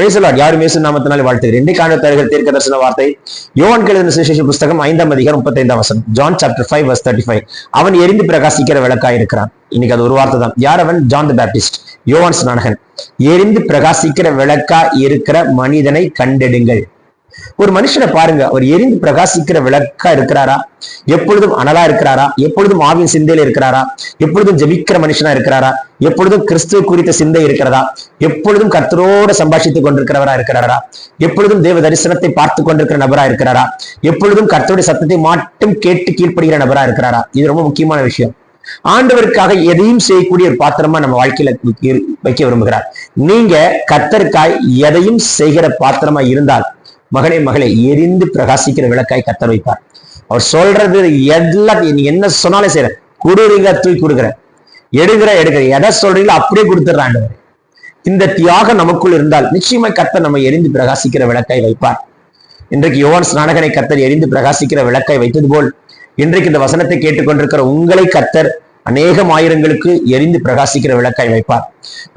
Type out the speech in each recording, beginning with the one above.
பிரைசலாட் யாரும் இயேசு நாமத்தினாலே வாழ்த்துகிறேன். இன்றைக்கு காணத்தார்கள் தீர்க்க தரிசன வார்த்தை. யோவான் கெழுதின சுவிசேஷ புஸ்தகம் ஐந்தாம் அதிகாரம் முப்பத்தைந்தாம் வசனம். John chapter five verse thirty five அவன் எரிந்து பிரகாசிக்கிற விளக்கா இருக்கிறான். இன்னைக்கு அது ஒரு வார்த்தை தான். யார் அவன்? ஜான் த பேப்டிஸ்ட் யோவான் ஸ்நானகன். எரிந்து பிரகாசிக்கிற விளக்கா இருக்கிற மனிதனை கண்டெடுங்கள். ஒரு மனுஷனை பாருங்க அவர் எரிந்து பிரகாசிக்கிற விளக்கா இருக்கிறாரா? எப்பொழுதும் அனலா இருக்கிறாரா? எப்பொழுதும் ஆவின் சிந்தையில இருக்கிறாரா? எப்பொழுதும் ஜபிக்கிற மனுஷனா இருக்கிறாரா? எப்பொழுதும் கிறிஸ்துவ குறித்த சிந்தை இருக்கிறதா? எப்பொழுதும் கர்த்தரோட சம்பாஷித்துக் கொண்டிருக்கிறவரா இருக்கிறாரா? எப்பொழுதும் தேவ தரிசனத்தை பார்த்து கொண்டிருக்கிற நபரா இருக்கிறாரா? எப்பொழுதும் கர்த்தருடைய சத்தத்தை மட்டும் கேட்டு கீழ்ப்படுகிற நபரா இருக்கிறாரா? இது ரொம்ப முக்கியமான விஷயம். ஆண்டவருக்காக எதையும் செய்யக்கூடிய ஒரு பாத்திரமா நம்ம வாழ்க்கையில வைக்க- வைக்க விரும்புகிறார். நீங்க கத்தருக்காய் எதையும் செய்கிற பாத்திரமா இருந்தால் மகளே மகளே எரிந்து பிரகாசிக்கிற விளக்காய் கத்தர் வைப்பார். அவர் சொல்றது எல்லாம் நீ என்ன சொன்னாலும் செய்யற கொடுறீங்க தூக்கி கொடுக்குற. எடுக்கிற எடுக்கிற. எதை சொல்றீங்களோ அப்படியே கொடுத்துட்ற இந்த தியாகம் நமக்குள் இருந்தால் நிச்சயமா கத்தர் நம்ம எரிந்து பிரகாசிக்கிற விளக்காய் வைப்பார். இன்றைக்கு யோவான் ஸ்நானகனை கத்தர் எரிந்து பிரகாசிக்கிற விளக்காய் வைத்தது போல் இன்றைக்கு இந்த வசனத்தை கேட்டுக்கொண்டிருக்கிற உங்களை கத்தர் அநேகம் ஆயிரங்களுக்கு எரிந்து பிரகாசிக்கிற விளக்காய் வைப்பார்.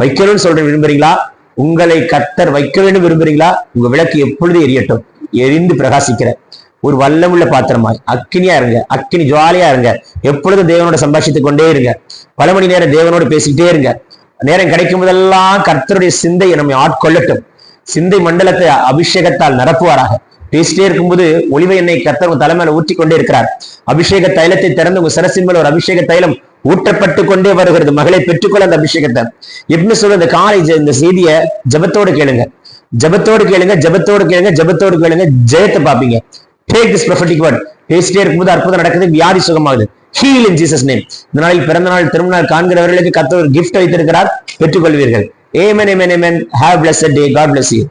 வைக்கணும்னு சொல்ற விரும்புறீங்களா? உங்களை கத்தர் வைக்க வேண்டும் விரும்புறீங்களா உங்க விளக்கு எப்பொழுது எரியட்டும். எரிந்து பிரகாசிக்கிற. ஒரு வல்லமுள்ள பாத்திரமாய். அக்கினியா இருங்க. அக்கினி ஜுவாலியா இருங்க. எப்பொழுதும் தேவனோட சம்பாஷித்துக் கொண்டே இருங்க. பல மணி நேரம் தேவனோட பேசிக்கிட்டே இருங்க. நேரம் கிடைக்கும் போதெல்லாம் கர்த்தருடைய சிந்தையை நம்மை ஆட்கொள்ளட்டும். சிந்தை மண்டலத்தை அபிஷேகத்தால் நிரப்புவாராக. பேசிட்டே இருக்கும்போது ஒளிவை எண்ணெய் கர்த்தர் உங்க தலைமையில ஊற்றி கொண்டே இருக்கிறார். அபிஷேக தைலத்தை திறந்து உங்க சரசின் மேல ஒரு அபிஷேக தைலம் ஊட்டப்பட்டு கொண்டே வருகிறது. மகளை பெற்றுக்கொள்ள அந்த அபிஷேகத்தை. எப்படி சொல்ற இந்த காலை இந்த செய்தியை ஜபத்தோடு கேளுங்க. ஜெபத்தோடு கேளுங்க ஜெபத்தோடு கேளுங்க ஜெபத்தோடு கேளுங்க. ஜெயத்தை பார்ப்பீங்க. டேக் திஸ் ப்ரொஃபட்டிக் வேர்ட் பேசிட்டே இருக்கும்போது அற்புதம் நடக்குது வியாதி சுகமாகுது. ஹீல் இன் ஜீசஸ் நேம் இந்த நாளில் பிறந்த நாள் திரும்ப நாள் காண்கிறவர்களுக்கு கத்த ஒரு கிஃப்ட் வைத்திருக்கிறார் பெற்றுக்கொள்வீர்கள். Amen amen amen have bless day God bless you